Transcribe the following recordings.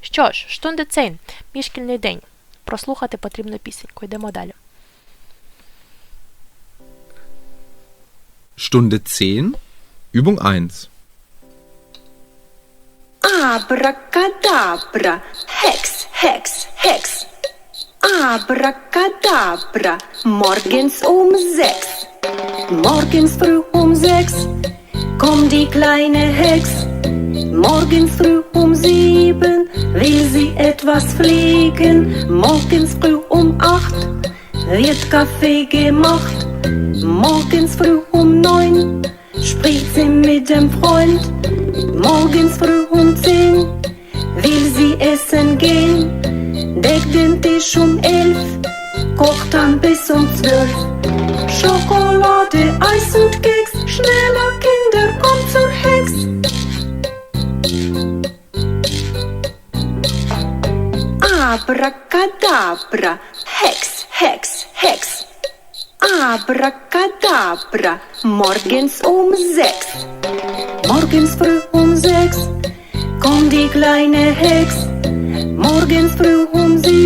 Що ж, Stunde 10, мій шкільний день. Прослухати потрібну пісеньку. Йдемо далі. Stunde 10, Übung 1. Abracadabra, Hex, Hex, Hex. Abracadabra, morgens um sechs. Morgens früh um sechs kommt die kleine Hex. Morgens früh um sieben will sie etwas fliegen. Morgens früh um acht wird Kaffee gemacht. Morgens früh um neun spricht sie mit dem Freund. Morgens früh um zehn will sie essen gehen. Deckt den Tisch um Abracadabra, Hex, Hex, Hex. Abracadabra, morgens um sechs. Morgens früh um sechs kommt die kleine Hex. Morgens früh um sieben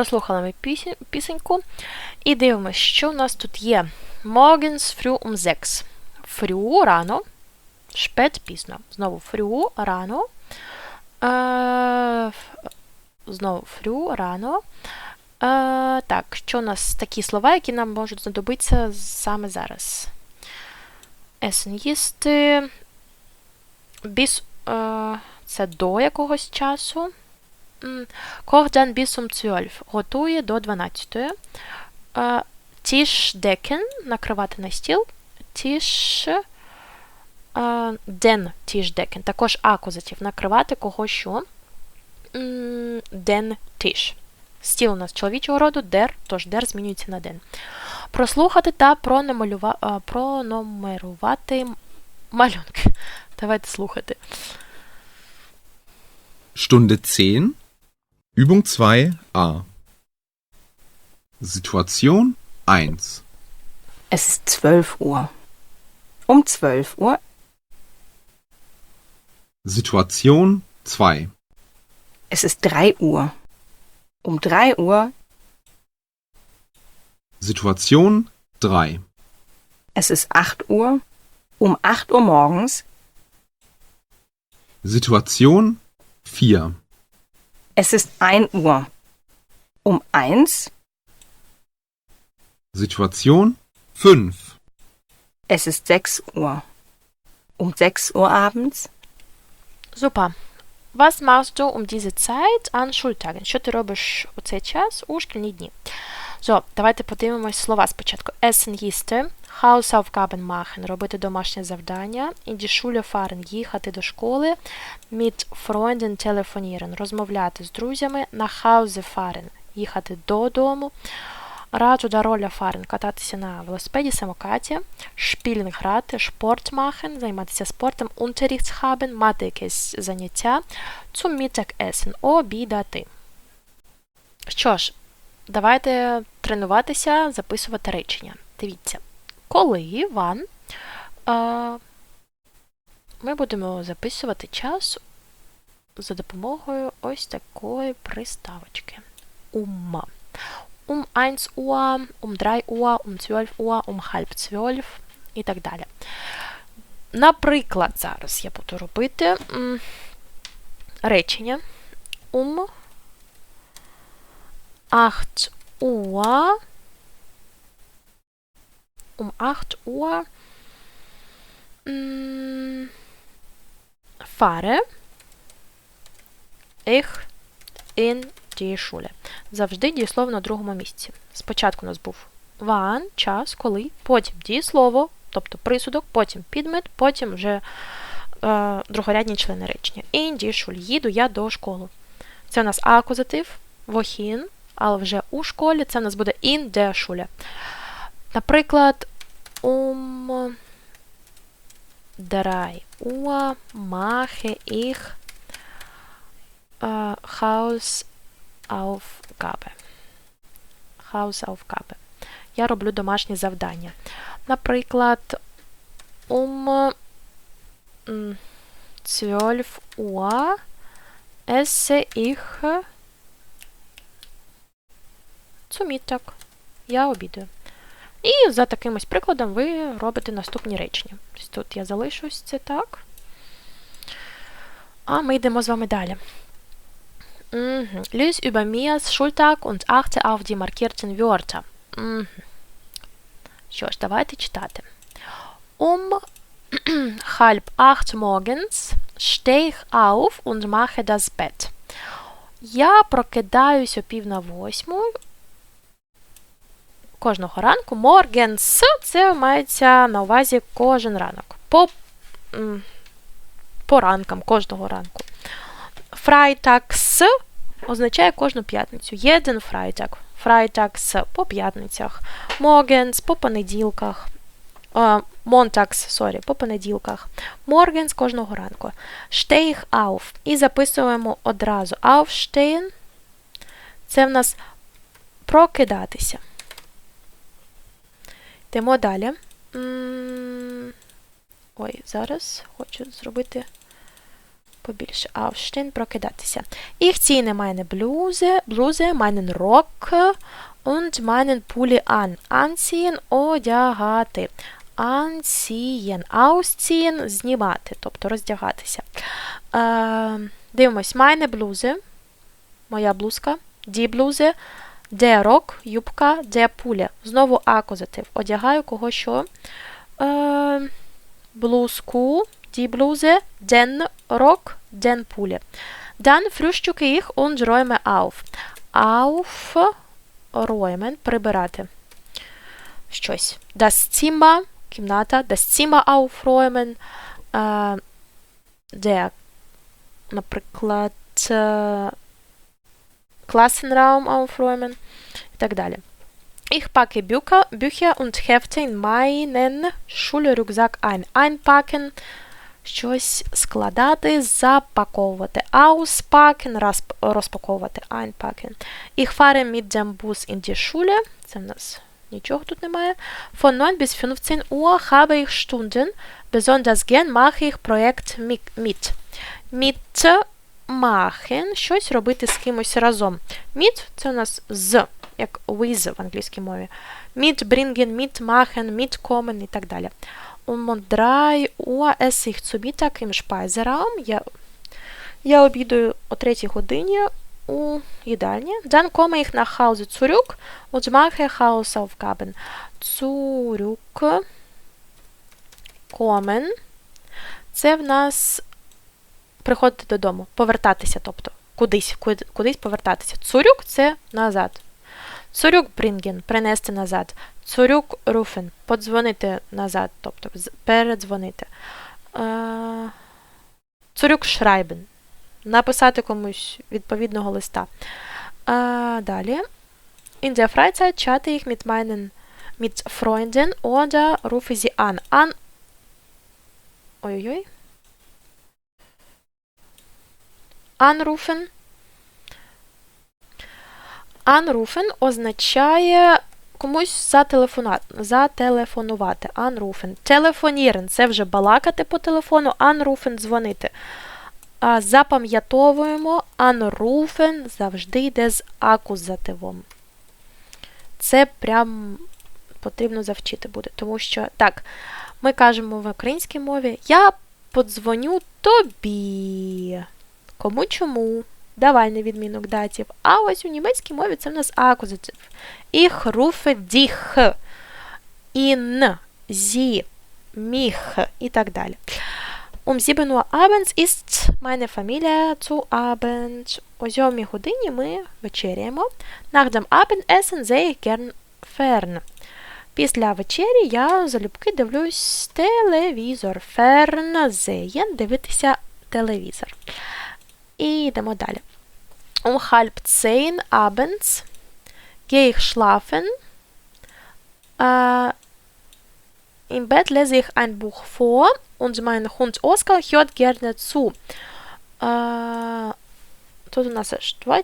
прослухали ми пісень- пісеньку. І дивимося, що в нас тут є. Morgens früh um 6. Früh рано. Spät пізно. Знову früh рано. Е, знову früh рано. Е, так, що у нас такі слова, які нам можуть знадобитися саме зараз? Essen їсти. Bis, е, це до якогось часу. М, Kocht dann bis um 12. Готує до 12. Е, Tisch decken. Накривати на стіл. Tisch. е, Den Tisch decken. Також акузатив. Накривати кого що. Den Tisch. Стіл у нас чоловічого роду, der, тож der змінюється на den. Прослухати та пронумерува- е, пронумерувати малюнки. Давайте слухати. Stunde 10, Übung 2a. Situation 1. Es ist 12 Uhr. Um 12 Uhr Situation 2. es ist 3 Uhr. Um 3 Uhr Situation 3. es ist 8 Uhr. Um 8 Uhr morgens Situation 4. es ist 1 Uhr. Um 1 Situation 5. es ist 6 Uhr. Um 6 Uhr abends Super. Was machst du um diese Zeit an Schultagen? Що ти робиш у цей час у шкільні дні? So, давайте подивимось слова спочатку. Essen їсти, Hausaufgaben machen, робити домашнє завдання, in die Schule fahren, їхати до школи, mit Freunden telefonieren, розмовляти з друзями, nach Hause fahren, їхати додому, Рад oder Roller fahren, кататися на велосипеді, самокаті, Spielen грати, Sport machen, займатися спортом, haben, мати якесь заняття, zum Mittagessen, обідати. Що ж, давайте тренуватися, записувати речення. Дивіться, коли ван, е, ми будемо записувати час за допомогою ось такої приставочки. Um. Um 1 Uhr, um 3 Uhr, um 12 Uhr, um halb 12 і так далі. Наприклад, зараз я буду робити речення. Um 8 Uhr. Um 8 Uhr м, fahre ich in die Schule. Завжди дієслово на другому місці. Спочатку у нас був wann, час, коли, потім дієслово, тобто присудок, потім підмет, потім вже е, другорядні члени речення. In die Schule. Їду я до школи. Це у нас акузатив, wohin, але вже у школі це у нас буде in der Schule. Наприклад, um drei Uhr mache ich äh, Hausaufgabe. Hausaufgabe. Я роблю домашні завдання. Наприклад, um 12 Uhr esse ich Mittag. Я обідаю. І за таким ось прикладом ви робите наступні речення. Тут я залишусь це так. А ми йдемо з вами далі. Lies über Mias Schultag und achte auf die markierten Wörter. Що ж, давайте читати. Um halb acht morgens stehe ich auf und mache das Bett. Я прокидаюсь о пів на восьму кожного ранку. Morgens – це мається на увазі кожен ранок. По, по ранкам, кожного ранку. Freitags означає кожну п'ятницю. Jeden Freitag. Freitags по п'ятницях. Morgens по понеділках. Montags, sorry, по понеділках. Morgens кожного ранку. Ich auf. І записуємо одразу. Aufstehen – це в нас прокидатися. Йдемо далі. Ой, зараз хочу зробити побільше. Aufstehen – прокидатися. Ich ziehe meine Bluse, Bluse, meinen Rock und meinen Pulli an. Anziehen – одягати. Anziehen, ausziehen – знімати, тобто роздягатися. Е, дивимось, meine Bluse, моя блузка, die Bluse, der Rock, юбка, der Pulli. Знову акузатив. Одягаю кого що. Е, блузку, die Bluse, den Rock, den Pulli. Dann frühstücke ich und räume auf. Aufräumen – прибирати. Щось. Das Zimmer – кімната. Das Zimmer aufräumen. Е, der, наприклад, е, Klassenraum aufräumen і так далі. Ich packe Bücher, Bücher und Hefte in meinen Schulrucksack ein. Einpacken – щось складати, запаковувати. Auspacken – розп- розпаковувати. Einpacken. Ich fahre mit dem Bus in die Schule. Це в нас нічого тут немає. Von 9 bis 15 Uhr habe ich Stunden. Besonders gern mache ich Projekt mit. Mit machen – щось робити з кимось разом. Mit – це у нас з, як with в англійській мові. Mit bringen, mit machen, mitkommen і так далі. Um 3 Uhr esse ich zu Mittag im Speiseraum. Я, я обідаю о 3 годині у їдальні. Dann komme ich nach Hause zurück und mache Hausaufgaben. Zurück kommen. Це в нас приходити додому, повертатися, тобто кудись, кудись повертатися. Цурюк це назад. Цурюк bringen – принести назад. Цурюк rufen – подзвонити назад, тобто передзвонити. Е, Цурюк schreiben – написати комусь відповідного листа. Е, Далі. In der Freizeit chatte ich mit meinen mit Freunden oder rufe sie an. An. Ой-ой-ой. Anrufen. Anrufen означає комусь зателефонувати. Anrufen. Телефонірен – це вже балакати по телефону. Anrufen – дзвонити. А запам'ятовуємо. Anrufen завжди йде з акузативом. Це прям потрібно завчити буде. Тому що, так, ми кажемо в українській мові Я подзвоню тобі. Кому чому? Давальний відмінок датів. А ось у німецькій мові це в нас акузатив. Ich rufe dich. In, sie, mich і так далі. Um 7 Uhr abends ist meine Familie zu Abend. О 7 годині ми вечеряємо. Nach dem Abendessen sehe ich gern fern. Після вечері я залюбки дивлюсь телевізор. Fern sehen – дивитися телевізор. І йдемо далі. Um halb zehn abends gehe ich schlafen. Äh, Im Bett lese ich ein Buch vor und mein Hund Oskar hört gerne zu. Äh, тут у нас аж два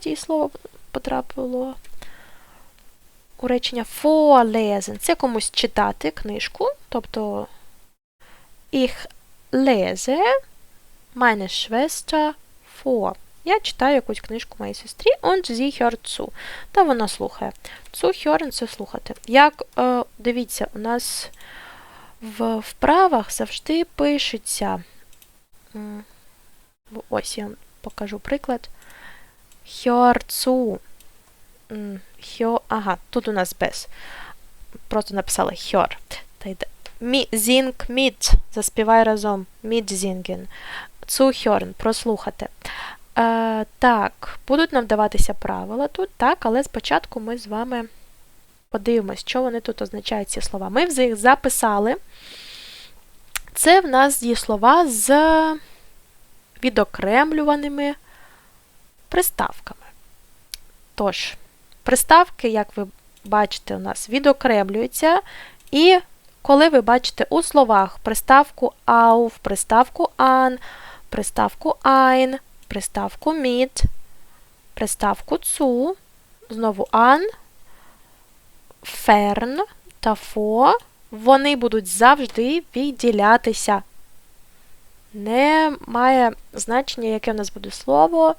потрапило у vorlesen. Це комусь читати книжку, тобто ich lese meine Schwester vor. Я читаю якусь книжку моїй сестрі, und sie hört zu. Та вона слухає. Zu hören – це слухати. Як, е, дивіться, у нас в вправах завжди пишеться. Ось я вам покажу приклад. Hör zu. Hör, ага, тут у нас без. Просто написала hör. Та йде. Мі, sing mit. Заспівай разом. Singen. Zu hören. Прослухати. Е, так, будуть нам даватися правила тут, так, але спочатку ми з вами подивимось, що вони тут означають ці слова. Ми вже їх записали. Це в нас є слова з відокремлюваними приставками. Тож, приставки, як ви бачите, у нас відокремлюються. І коли ви бачите у словах приставку auf, приставку an, приставку ein, приставку mit, приставку zu, знову an, fern та for, вони будуть завжди відділятися. Не має значення, яке в нас буде слово.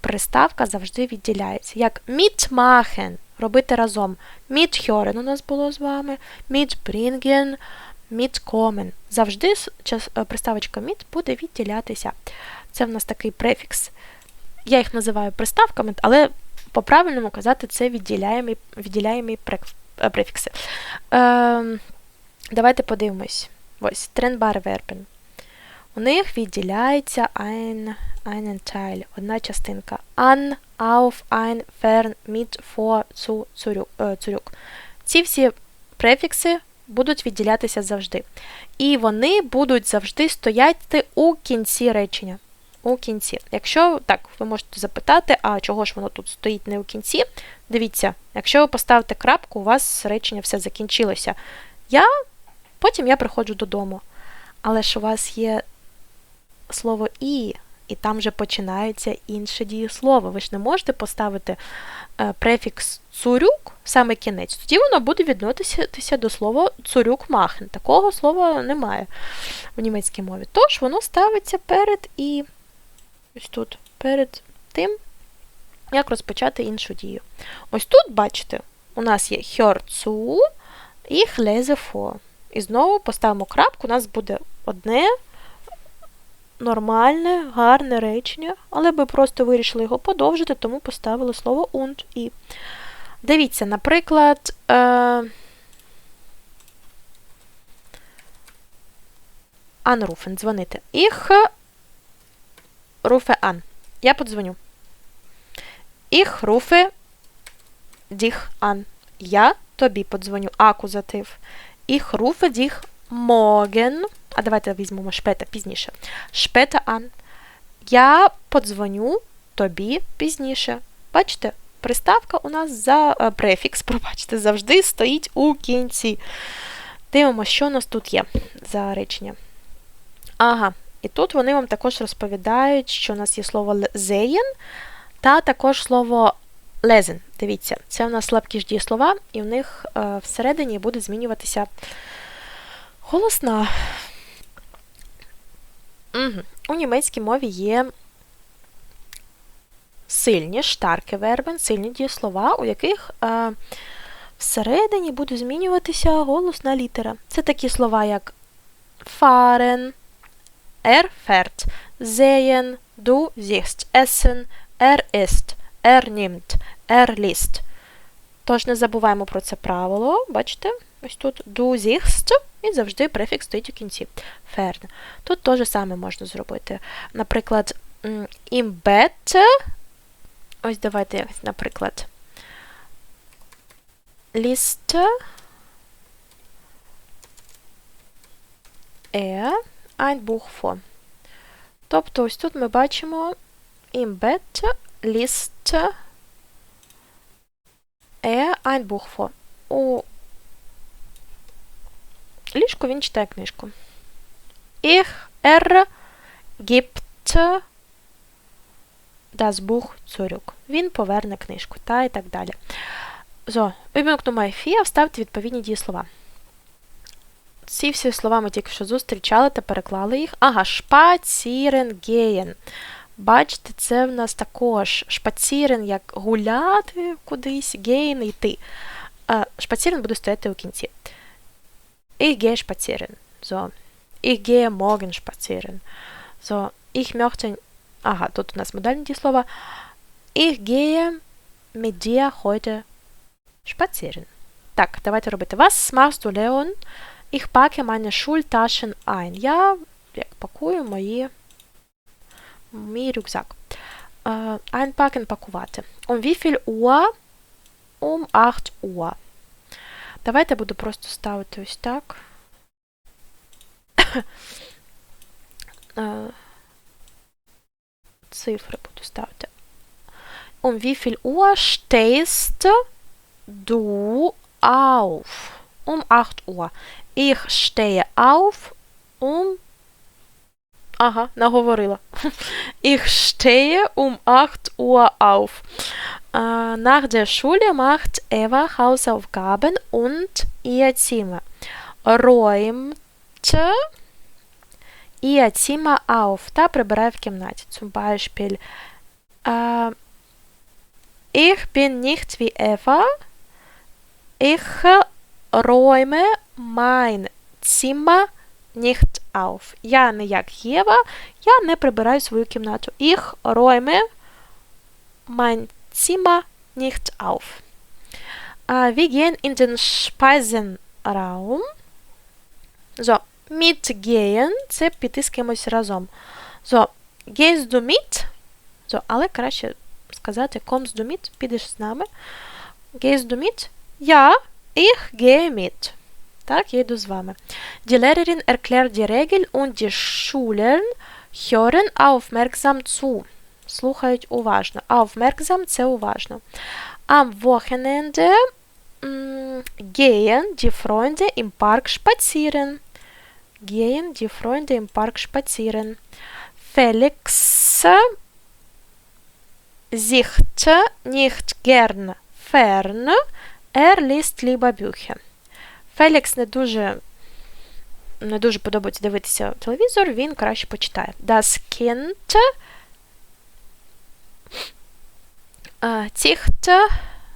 Приставка завжди відділяється. Як mitmachen – робити разом. Mithören у нас було з вами. Mitbringen, mitkommen. Завжди е, приставочка mit буде відділятися. Це в нас такий префікс. Я їх називаю приставками, але по-правильному казати це відділяємі, відділяємі е, префікси. Ем, давайте подивимось. Ось, Verben. У них відділяється ein, einen Teil, одна частинка. An, auf, ein, fern, mit, vor, zu, е, zurück. Ці всі префікси будуть відділятися завжди. І вони будуть завжди стояти у кінці речення. У кінці. Якщо так, ви можете запитати, а чого ж воно тут стоїть не у кінці? Дивіться, якщо ви поставите крапку, у вас речення все закінчилося. Я, потім я приходжу додому. Але ж у вас є слово і, і там вже починається інше дієслово. Ви ж не можете поставити е, префікс цурюк саме кінець. Тоді воно буде відноситися до слова цурюк махен. Такого слова немає в німецькій мові. Тож воно ставиться перед і ось тут, перед тим, як розпочати іншу дію. Ось тут, бачите, у нас є zu, і vor. І знову поставимо крапку, у нас буде одне нормальне, гарне речення, але ми просто вирішили його подовжити, тому поставили слово und і. Дивіться, наприклад, е... anrufen, дзвонити. Ich rufe an. Я подзвоню. Ich rufe dich an. Я тобі подзвоню. Акузатив. Ich rufe dich morgen. А давайте візьмемо шпета пізніше. Später an. Я подзвоню тобі пізніше. Бачите, приставка у нас за е, префікс, пробачте, завжди стоїть у кінці. Дивимося, що у нас тут є за речення. Ага, і тут вони вам також розповідають, що у нас є слово sehen та також слово lesen. Дивіться, це у нас слабкі ж дієслова, і в них е, всередині буде змінюватися голосна. Угу. У німецькій мові є сильні штарки вербен, сильні дієслова, у яких е, всередині буде змінюватися голосна літера. Це такі слова, як fahren, er fährt, sehen, du siehst, essen, er isst, er nimmt, er liest. Тож не забуваємо про це правило, бачите? Ось тут du siehst, і завжди префікс стоїть у кінці. Fern. Тут теж саме можна зробити. Наприклад, im Bett. Ось давайте, наприклад. Liest er ein Buch vor. Тобто ось тут ми бачимо im Bett liest er ein Buch vor. У ліжку він читає книжку. Ich er gibt das Buch zurück. Він поверне книжку, та і так далі. So, Nummer 4. Вставте відповідні дієслова. Ці всі слова ми тільки що зустрічали та переклали їх. Ага, шпацірен. Бачите, це в нас також шпацірен, як гуляти кудись, геєн йти. А, шпацірен буде стояти у кінці. Ich gehe spazieren. So. Ich gehe morgen spazieren. So. Ich möchte... Ага, тут у нас модальні дієслова. Ich gehe mit dir heute spazieren. Так, давайте робити. Was machst du, Leon? Ich packe meine Schultaschen ein. Я пакую мої мій рюкзак. Äh, einpacken, пакувати. Um wie viel Uhr? Um 8 Uhr. Давайте буду просто ставити ось так. Е, Цифри буду ставити. Um wie viel Uhr stehst du auf? Um 8 Uhr. Ich stehe auf um. Ага, наговорила. Ich stehe um 8 Uhr auf. Äh, nach der Schule macht Eva Hausaufgaben und ihr Zimmer. Räumt ihr Zimmer auf. Та прибирає в кімнаті. Zum Beispiel äh, Ich bin nicht wie Eva. Ich räume mein Zimmer nicht auf. Я не як Єва, я не прибираю свою кімнату. Ich räume mein Zimmer nicht auf. Äh, wir gehen in den Speisenraum. So, mitgehen – це піти з кимось разом. So, gehst du mit? So, але краще сказати kommst du mit? Підеш з нами. Gehst du mit? Ja, ich gehe mit. Так, я йду з вами. Die Lehrerin erklärt die Regel und die Schüler hören aufmerksam zu. Слухають уважно. Aufmerksam – це уважно. Am Wochenende mm, gehen die Freunde im Park spazieren. Gehen die Freunde im Park spazieren. Felix sieht nicht gern fern. Er liest lieber Bücher. Фелікс не дуже не дуже подобається дивитися телевізор, він краще почитає. Das Kind zieht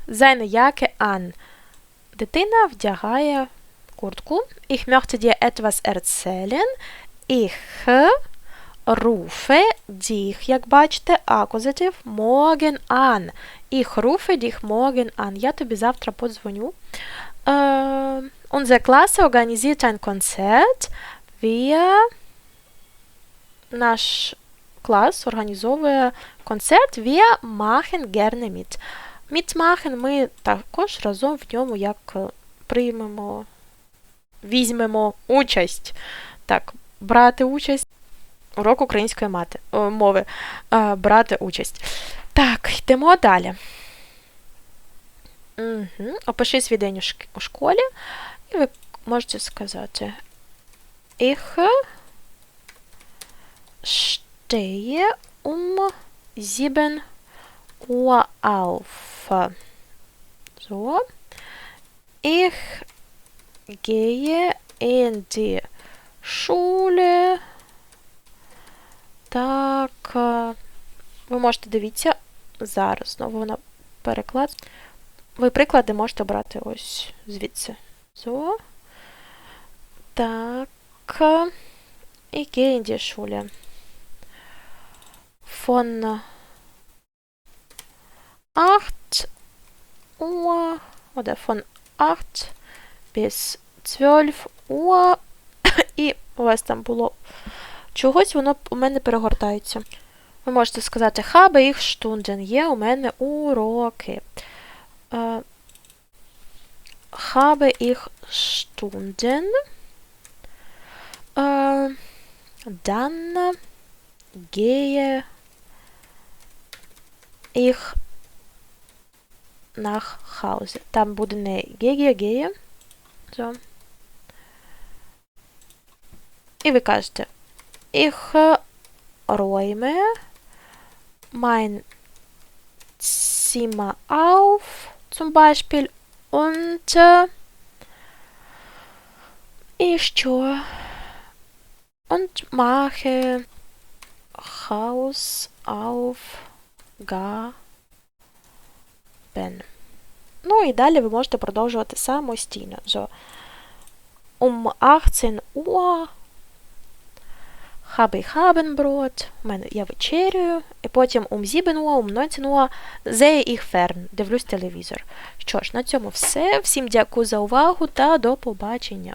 seine Jacke an. Дитина вдягає куртку. Ich möchte dir etwas erzählen. Ich rufe dich, як бачите, акузатив morgen an. Ich rufe dich morgen an. Я тобі завтра подзвоню. Unsere Klasse organisiert ein Konzert. Wir наш клас організовує концерт. Wir machen gerne mit. Mitmachen ми також разом в ньому як приймемо, візьмемо участь. Так, брати участь. Урок української мати, мови. Брати участь. Так, йдемо далі. Угу. Опиши свій день у школі, ви можете сказати Ich stehe um 7 Uhr auf. So. Ich gehe in die Schule. Так. Ви можете дивіться зараз знову вона переклад. Ви приклади можете брати ось звідси. So. Так. е, Ich gehe in die Schule. Von 8 Uhr oder von 8 bis 12 Uhr. І у вас там було чогось, воно у мене перегортається. Ви можете сказати habe ich Stunden. Є у мене уроки. Е, habe ich Stunden. Äh, dann gehe ich nach Hause. Там буде не gehe, gehe. So. І ви кажете Ich räume mein Zimmer auf, zum Beispiel, und і що? Und mache Hausaufgaben. Ну і далі ви можете продовжувати самостійно. So, um 18 Uhr habe ich Abendbrot, у мене я вечерюю, і потім um 7 Uhr, 19 Uhr sehe ich fern, дивлюсь телевізор. Що ж, на цьому все. Всім дякую за увагу та до побачення.